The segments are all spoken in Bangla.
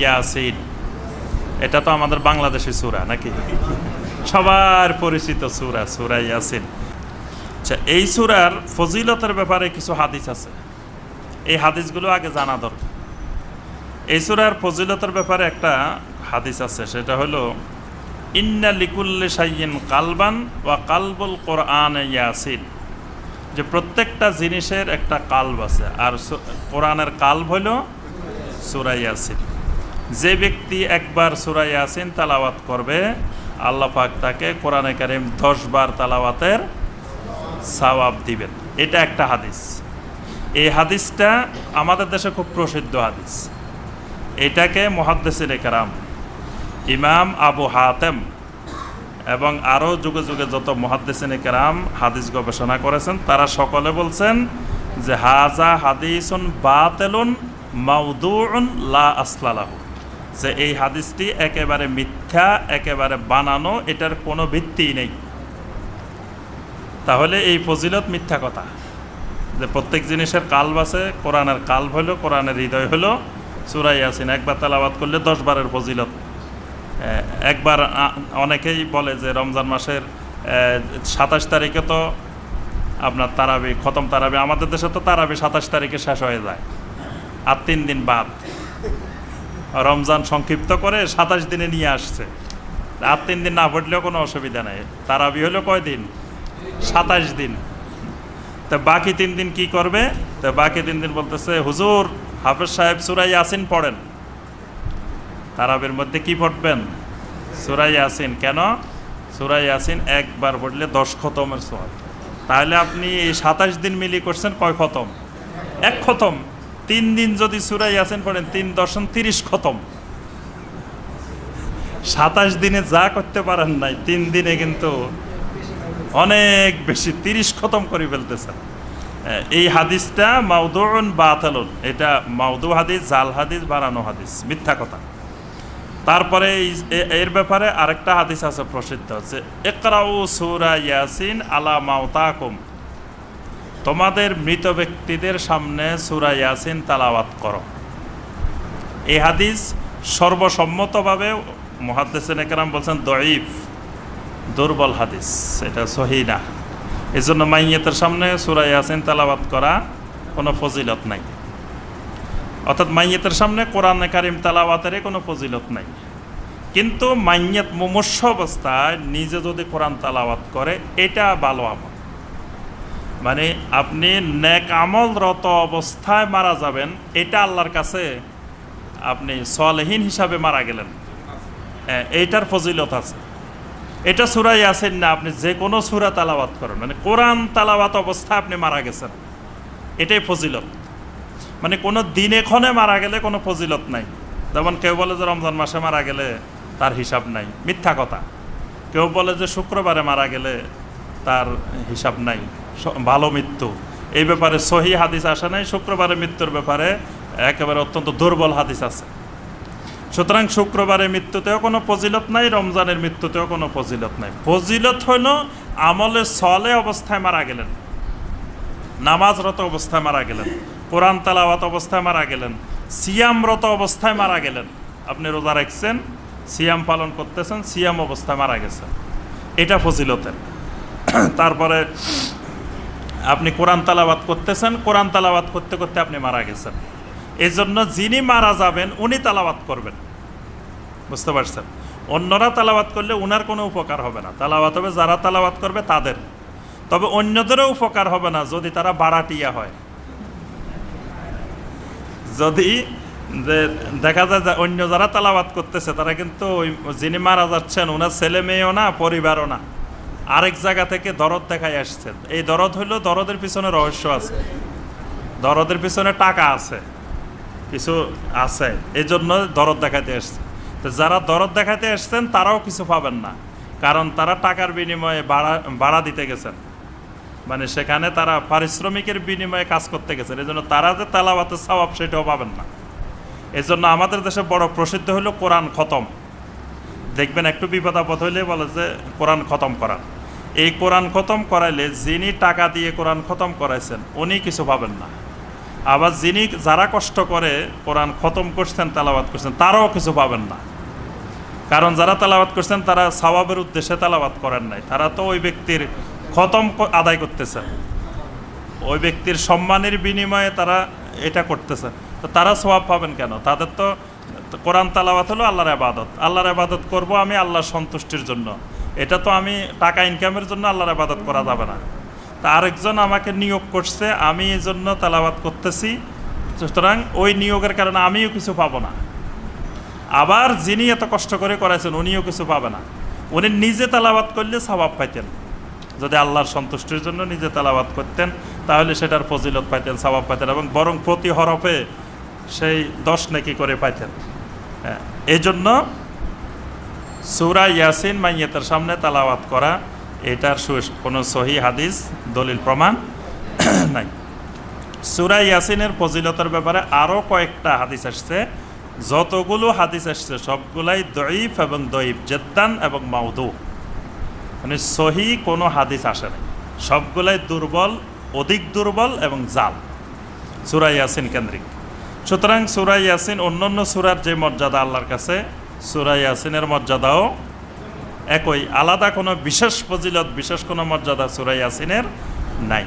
ইয়াসিন, এটা তো আমাদের বাংলাদেশি সুরা নাকি? সবার পরিচিত সুরা সুরা ইয়াসিন। আচ্ছা এই সুরার ফজিলতের ব্যাপারে কিছু হাদিস আছে। এই হাদিসগুলো আগে জানা দরকার। এই সুরার ফজিলতের ব্যাপারে একটা হাদিস আছে, সেটা হলো, ইন্না লিকুল্লি সাইয়িন কালবান ওয়া কালবুল কোরআন ইয়াসিন। যে প্রত্যেকটা জিনিসের একটা কাল্ব আছে, আর কোরআনের কাল্ব হলো সুরা ইয়াসিন। যে ব্যক্তি একবার সুরা ইয়াসিন তালাওয়াত করবে, আল্লাহ পাক তাকে কোরআনে কারিম দশ বার তালাওয়াতের সওয়াব দিবেন। এটা একটা হাদিস। এই হাদিসটা আমাদের দেশে খুব প্রসিদ্ধ হাদিস। এটাকে মহাদ্দেসির একরাম ইমাম আবু হাতেম এবং আরও যুগে যুগে যত মহাদ্দেসিন একরাম হাদিস গবেষণা করেছেন, তারা সকলে বলছেন যে হাজা হাদিসুন বাতেলুন মাউদুউন লা আসলালাহু যে এই হাদিসটি একেবারে মিথ্যা, একেবারে বানানো, এটার কোনো ভিত্তি নেই। তাহলে এই ফজিলত মিথ্যা কথা। যে প্রত্যেক জিনিসের কাল্ব আছে, কোরআনের কাল্ব হলো, কোরআনের হৃদয় হলো সুরাই আসিন একবার তালাবাদ করলে দশ বারের ফজিলত। একবার অনেকেই বলে যে রমজান মাসের সাতাশ তারিখে তো আপনার তারাবি, খতম তারাবি, আমাদের দেশে তো তারাবি সাতাশ তারিখে শেষ হয়ে যায়, আর তিন দিন বাদ। রমজান সংক্ষিপ্ত করে সাতাশ দিনে নিয়ে আসছে। আর তিন দিন না পড়লেও কোনো অসুবিধা নেই। তারাবি হলো কয় দিন? সাতাশ দিন। তা বাকি তিন দিন কি করবে? তা বাকি তিন দিন বলতেছে, হুজুর, হাফেজ সাহেব সুরাই আসিন পড়েন। তারাবের মধ্যে কি পড়বেন? সুরাই আসিন কেন? সুরাই আসিন একবার পড়লে দশ খতমের সোয়াব তাহলে আপনি এই সাতাশ দিন মিলি করছেন কয় খতম? এক খতম। তিন দিন যদি সুরাই আসেন পড়েন, তিন দর্শন তিরিশ খতম। সাতাশ দিনে যা করতে পারেন নাই, তিন দিনে কিন্তু অনেক বেশি, তিরিশ খতম করে ফেলতেছেন। এই হাদিসটা মাউদুন বাতালুন, এটা মাউদু হাদিস, জাল হাদিস, বানানো হাদিস, মিথ্যা কথা। তারপরে এর ব্যাপারে আরেকটা হাদিস আছে প্রসিদ্ধ, যে একরাউ সুরা ইয়াসিন আলা মাউতাকুম তোমাদের মৃত ব্যক্তিদের সামনে সুরা ইয়াসিন তালাওয়াত করো। এই হাদিস সর্বসম্মতভাবে মহাদ্দেসেন একরাম বলছেন, দঈফ, দুর্বল হাদিস, এটা সহি না। এই জন্য মাইয়েতের সামনে সুরা ইয়াসিন তালাবাত করা কোনো ফজিলত নাই। অর্থাৎ মাইয়েতের সামনে কোরআন কারিম তালাওয়াতের কোনো ফজিলত নাই। কিন্তু মাইয়েত মুমস্য অবস্থায় নিজে যদি কোরআন তালাওয়াত করে, এটা ভালো আমল। মানে আপনি নেক আমলরত অবস্থায় মারা যাবেন এটা আল্লাহর কাছে আপনি সলহীন হিসাবে মারা গেলেন। হ্যাঁ, এইটার ফজিলত আছে। এটা সুরাই আছেন না আপনি যে কোনো সুরা তালাবাত করেন। মানে কোরআন তালাবাত অবস্থায় আপনি মারা গেছেন। এটাই ফজিলত। মানে কোনো দিনে ক্ষণে মারা গেলে কোনো ফজিলত নাই। যেমন কেউ বলে যে রমজান মাসে মারা গেলে তার হিসাব নাই। মিথ্যা কথা। কেউ বলে যে শুক্রবারে মারা গেলে তার হিসাব নাই। ভালো মৃত্যু। এই ব্যাপারে সহি হাদিস আসে নাই, শুক্রবারে মৃত্যুর ব্যাপারে একেবারে অত্যন্ত দুর্বল হাদিস আছে। সুতরাং শুক্রবারের মৃত্যুতেও কোনো ফজিলত নাই, রমজানের মৃত্যুতেও কোনো ফজিলত নাই। ফজিলত হইল আমলে সলে অবস্থায় মারা গেলেন, নামাজরত অবস্থায় মারা গেলেন, কোরআন তালাওয়াত অবস্থায় মারা গেলেন, সিয়ামরত অবস্থায় মারা গেলেন। আপনি রোজা রাখছেন, সিয়াম পালন করতেছেন, সিয়াম অবস্থায় মারা গেছেন। এটা ফজিলতের। তারপরে আপনি কোরআন তালাবাদ করতেছেন, কোরআন তালাবাদ করতে করতে আপনি মারা গেছেন। এই জন্য যিনি মারা যাবেন, উনি তালাবাত করবেন। বুঝতে পারছেন? অন্যরা তালাবাত করলে উনার কোনো উপকার হবে না। তালাবাত হবে যারা তালাবাত করবে, তাদের। তবে অন্যদেরও উপকার হবে না যদি তারা বাড়াটিয়া হয়। যদি দেখা যায় যে অন্য যারা তালাবাত করতেছে, তারা কিন্তু ওই যিনি মারা যাচ্ছেন ওনার ছেলে মেয়েও না, পরিবারও না। আরেক জায়গা থেকে দরদ দেখাই আসছেন। এই দরদ হইল, দরদের পিছনে রহস্য আছে। দরদের পিছনে টাকা আছে। কিছু আছে। এই জন্য দরদ দেখাতে এসছে তো যারা দরদ দেখাতে আসছেন, তারাও কিছু পাবেন না। কারণ তারা টাকার বিনিময়ে ভাড়া ভাড়া দিতে গেছেন। মানে সেখানে তারা পারিশ্রমিকের বিনিময়ে কাজ করতে গেছেন। এই জন্য তারা যে তালাবাতের স্বভাব, সেটাও পাবেন না। এই জন্য আমাদের দেশে বড় প্রসিদ্ধ হলো কোরআন খতম। দেখবেন একটু বিপদ আপদ হইলে বলে যে, কোরআন খতম করা। এই কোরআন খতম করাইলে যিনি টাকা দিয়ে কোরআন খতম করাইছেন, উনি কিছু পাবেন না। আবার যিনি যারা কষ্ট করে কোরআন খতম করছেন তালাবাদ করছেন, তারাও কিছু পাবেন না। কারণ যারা তালাবাদ করছেন, তারা সওয়াবের উদ্দেশ্যে তালাবাদ করেন নাই। তারা তো ওই ব্যক্তির খতম আদায় করতেছেন। ওই ব্যক্তির সম্মানের বিনিময়ে তারা এটা করতেছে তো তারা স্বভাব পাবেন কেন? তাদের তো কোরআন তালাবাত হলো আল্লাহর আবাদত আল্লাহর আবাদত করব আমি আল্লাহর সন্তুষ্টির জন্য। এটা তো আমি টাকা ইনকামের জন্য আল্লাহর আবাদত করা যাবে না। তা আরেকজন আমাকে নিয়োগ করছে আমি এই জন্য তালাবাদ করতেছি। সুতরাং ওই নিয়োগের কারণে আমিও কিছু পাবো না। আবার যিনি এত কষ্ট করে করাইছেন উনিও কিছু পাবে না। উনি নিজে তালাবাদ করলে স্বভাব পাইতেন। যদি আল্লাহর সন্তুষ্টির জন্য নিজে তালাবাদ করতেন তাহলে সেটার ফজিলত পাইতেন স্বভাব পাইতেন এবং বরং প্রতি হরফে সেই দশ নাকি করে পাইতেন। হ্যাঁ, এই জন্য সুরা ইয়াসিন মাইয়েতের সামনে তালাওয়াত করা, এটার সু- কোনো সহি হাদিস, দলিল, প্রমাণ নাই। সুরা ইয়াসিনের ফজিলতার ব্যাপারে আরও কয়েকটা হাদিস আসছে। যতগুলো হাদিস আসছে, সবগুলাই দইফ এবং দইফ জেদ্দান এবং মাউদু মানে সহি কোনো হাদিস আসে না সবগুলাই দুর্বল, অধিক দুর্বল এবং জাল। সুরা ইয়াসিন কেন্দ্রিক। সুতরাং সুরা ইয়াসিন অন্যান্য অন্য সুরার যে মর্যাদা আল্লাহর কাছে সুরা ইয়াসিনের মর্যাদাও একই। আলাদা কোনো বিশেষ ফজিলত, বিশেষ কোনো মর্যাদা সুরা ইয়াসিনের নাই।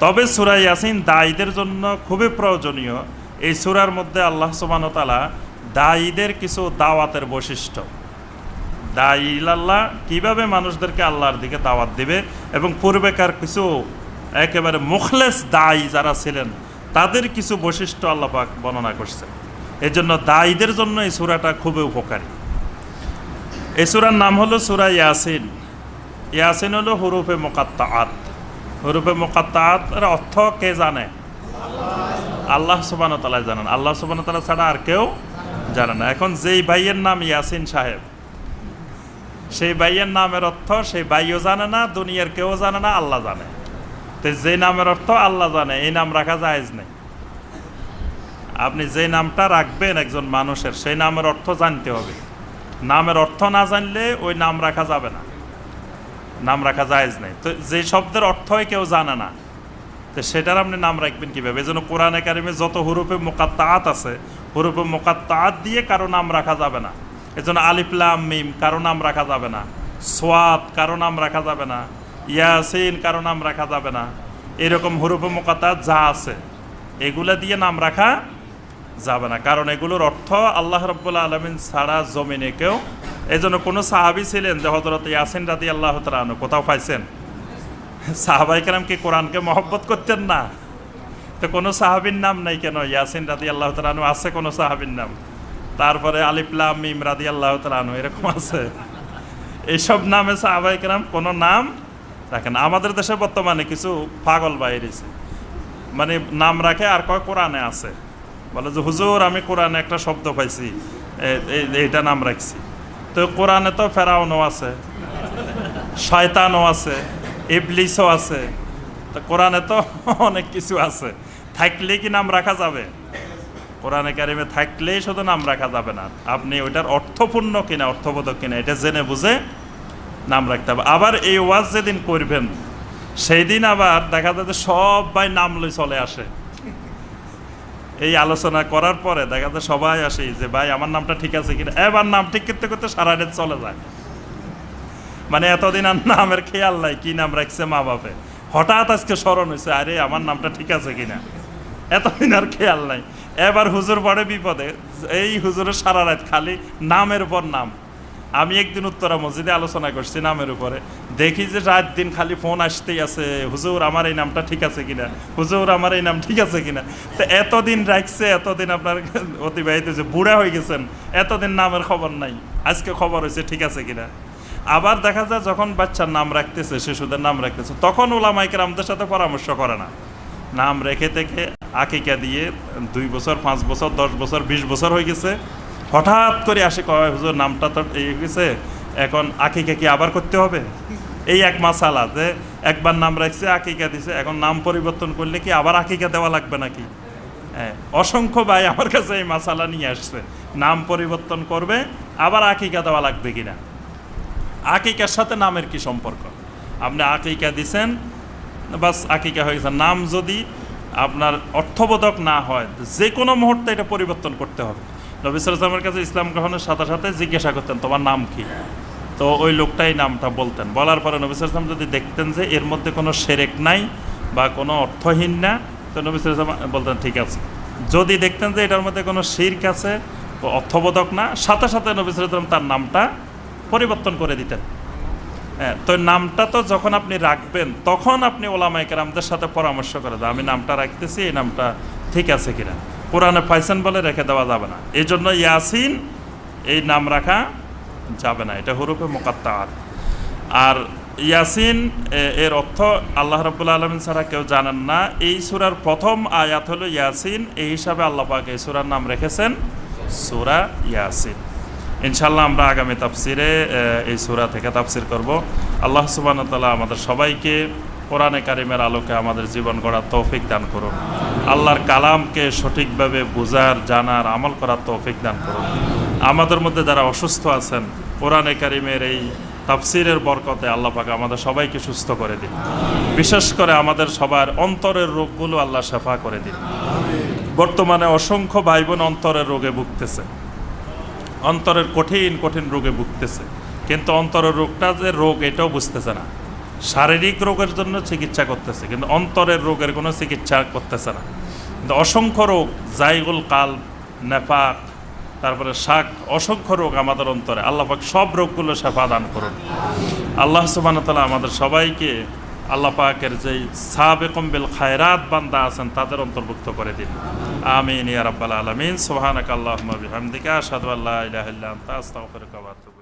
তবে সুরা ইয়াসিন দায়ীদের জন্য খুবই প্রয়োজনীয়। এই সুরার মধ্যে আল্লাহ সুবানতালা দায়ীদের কিছু দাওয়াতের বৈশিষ্ট্য। দায়ী আল্লাহ কীভাবে মানুষদেরকে আল্লাহর দিকে দাওয়াত দিবে এবং পূর্বেকার কিছু একেবারে মুখলেস দায়ী যারা ছিলেন, তাদের কিছু বৈশিষ্ট্য আল্লাপাক বর্ণনা করছে এই জন্য দায়ীদের জন্য এই সুরাটা খুবই উপকারী। এই সুরার নাম হলো সুরা ইয়াসিন। ইয়াসিন হলো হুরুফে মোকাত্তাআত। হুরুফে মোকাত্তাআত এর অর্থ কে জানে? আল্লাহ সুবান তালা জানেন। আল্লাহ সুবান তালা ছাড়া আর কেউ জানে না। এখন যেই ভাইয়ের নাম ইয়াসিন সাহেব, সেই ভাইয়ের নামের অর্থ সেই ভাইও জানে না, দুনিয়ার কেউ জানে না, আল্লাহ জানে। তো যে নামের অর্থ আল্লাহ জানে, এই নাম রাখা জায়েজ নেই। আপনি যে নামটা রাখবেন একজন মানুষের, সেই নামের অর্থ জানতে হবে। নামের অর্থ না জানলে ওই নাম রাখা যাবে না। নাম রাখা জায়েজ নেই। তো যে শব্দের অর্থই কেউ জানে না, তো সেটার আপনি নাম রাখবেন কীভাবে? এই জন্য কোরআন একাডেমি যত হুরুপে মোকাত্তাআত আছে হুরুপে মোকাত্তাআত দিয়ে কারও নাম রাখা যাবে না। এই জন্য আলিফলাম মিম, কারও নাম রাখা যাবে না। সোয়াদ কারও নাম রাখা যাবে না। ইয়াসিন, কারও নাম রাখা যাবে না। এরকম হুরুপে মোকাত্তাআত যা আছে, এগুলা দিয়ে নাম রাখা যাবে না। কারণ এগুলোর অর্থ আল্লাহ রব্বুল্লা আলমিন ছাড়া জমিনে কেউ এই জন্য কোনো সাহাবি ছিলেন যে হজরত ইয়াসিন রাদি আল্লাহ তালু কোথাও পাইছেন? সাহাবাই কেরাম কি কোরআনকে মহব্বত করতেন না? তো কোনো সাহাবির নাম নাই কেন? ইয়াসিন রাদি আল্লাহ তালু আছে কোনো সাহাবির নাম? তারপরে আলিফলাম মিম রাদি আল্লাহ তালু এরকম আছে। এইসব নামে সাহাবাই কেরাম কোনো নাম রাখেন আমাদের দেশে বর্তমানে কিছু পাগল বাইরেছে মানে নাম রাখে আর কয় কোরআনে আছে। বলে যে, হুজুর, আমি কোরআনে একটা শব্দ পাইছি। এইটা নাম রাখছি। তো কোরআনে তো ফেরাউনও আছে, শয়তানও আছে, ইবলিসও আছে। তো কোরআনে তো অনেক কিছু আছে। থাকলে কি নাম রাখা যাবে? কোরআনে কারিমে থাকলেই শুধু নাম রাখা যাবে না। আপনি ওইটার অর্থপূর্ণ কিনা, অর্থবোধক কিনা, এটা জেনে বুঝে নাম রাখতে হবে। আবার এই ওয়াজ যেদিন করবেন সেই দিন আবার দেখা যায় যে সবাই নাম লই চলে আসে। এই আলোচনা করার পরে দেখা যায় সবাই আসে, যে ভাই, আমার নামটা ঠিক আছে কিনা? এবার নাম ঠিক করতে করতে সারা রাত চলে যায়। মানে এতদিন আর নামের খেয়াল নাই, কি নাম রাখছে মা বাপে। হঠাৎ আজকে স্মরণ হয়েছে, আরে, আমার নামটা ঠিক আছে কিনা? এতদিন আর খেয়াল নাই। এবার হুজুর পড়ে বিপদে, এই হুজুরের সারা রাত খালি নামের উপর নাম। আমি একদিন উত্তরা মসজিদে আলোচনা করছি নামের উপরে। দেখি যে রাত দিন খালি ফোন আসতেই আছে, হুজুর, আমার এই নামটা ঠিক আছে কিনা? হুজুর, আমার এই নাম ঠিক আছে কিনা? তো এতদিন রাখছে, এতদিন আপনার অতিবাহিত হয়েছে, বুড়া হয়ে গেছেন, এতদিন নামের খবর নাই, আজকে খবর হয়েছে ঠিক আছে কিনা? আবার দেখা যায় যখন বাচ্চার নাম রাখতেছে, শিশুদের নাম রাখতেছে, তখন ওলামাইকের আমাদের সাথে পরামর্শ করে না। নাম রেখে থেকে আকিকা দিয়ে দুই বছর, পাঁচ বছর, দশ বছর, বিশ বছর হয়ে গেছে। হঠাৎ করে আসে, কয়, হুজুর, নামটা তো এই গেছে এখন আকিকা কি আবার করতে হবে? এই এক মাসালা যে একবার নাম রাখছে, আকিকা দিছে। এখন নাম পরিবর্তন করলে কি আবার আকিকা দেওয়া লাগবে নাকি? হ্যাঁ অসংখ্য ভাই আমার কাছে এই মাসালা নিয়ে আসছে। নাম পরিবর্তন করবে, আবার আকিকা দেওয়া লাগবে কিনা? আকিকার সাথে নামের কি সম্পর্ক? আপনি আকিকা দিছেন, বাস আকিকা হয়ে গেছে। নাম যদি আপনার অর্থবোধক না হয়, যে কোনো মুহূর্তে এটা পরিবর্তন করতে হবে। নবী সালামের কাছে ইসলাম গ্রহণের সাথে সাথে জিজ্ঞাসা করতেন, তোমার নাম কি? তো ওই লোকটাই নামটা বলতেন। বলার পরে নবী সালাম যদি দেখতেন যে এর মধ্যে কোনো সেরেক নাই বা কোনো অর্থহীন না, তো নবী সালাম বলতেন, ঠিক আছে। যদি দেখতেন যে এটার মধ্যে কোনো শির্ক আছে, তো অর্থবোধক না, সাথে সাথে নবী সালাম তার নামটা পরিবর্তন করে দিতেন। হ্যাঁ তো নামটা তো যখন আপনি রাখবেন, তখন আপনি ওলামাই কেরামদের সাথে পরামর্শ করে দেন, আমি নামটা রাখতেছি, এই নামটা ঠিক আছে কিনা? কোরআনে পাইছেন বলে রেখে দেওয়া যাবে না। এই জন্য ইয়াসিন এই নাম রাখা যাবে না, এটা হরুপে মোকাত্তার আর ইয়াসিন এর অর্থ আল্লাহ রবুল্লা আলমিন ছাড়া কেউ জানেন না। এই সুরার প্রথম আয়াত হলো ইয়াসিন। এই হিসাবে আল্লাহ পাক এই সুরার নাম রেখেছেন সুরা ইয়াসিন। ইনশাল্লাহ আমরা আগামী তাফসিরে এই সুরা থেকে তাফসির করব। আল্লাহ সুবান তাল্লাহ আমাদের সবাইকে কোরআনে কারিমের আলোকে আমাদের জীবন গড়ার তৌফিক দান করুন। আল্লাহর কালামকে সঠিকভাবে বোঝার জানার, আমল করার তৌফিক দান করুন। আমাদের মধ্যে যারা অসুস্থ আছেন, কোরআনে কারিমের এই তাফসিরের বরকতে আল্লাহ পাক আমাদের সবাইকে সুস্থ করে দিন। বিশেষ করে আমাদের সবার অন্তরের রোগগুলো আল্লাহ শেফা করে দিন। বর্তমানে অসংখ্য ভাই বোন অন্তরের রোগে ভুগতেছে। অন্তরের কঠিন কঠিন রোগে ভুগতেছে। কিন্তু অন্তরের রোগটা যে রোগ, এটাও বুঝতেছে না। শারীরিক রোগের জন্য চিকিৎসা করতেছে, কিন্তু অন্তরের রোগের কোনো চিকিৎসা করতেছে না। কিন্তু অসংখ্য রোগ, জাইগুল কাল নেপাক তারপরে শাক, অসংখ্য রোগ আমাদের অন্তরে। আল্লাপাক সব রোগগুলো সেফা দান করুন। আল্লাহ সুবাহতালা আমাদের সবাইকে আল্লাহ পাকের যেই সাবে কম্বেল খায়রাত বান্দা আছেন, তাদের অন্তর্ভুক্ত করে দিন। আমিন ইয়ারাবাল আলমিন আলামিন। আল্লাহ আল্লাহুম্মা আল্লাহ আশহাদু আল্লা ইলাহা ইল্লা আনতা, আস্তাগফিরুকা ওয়া আতুবু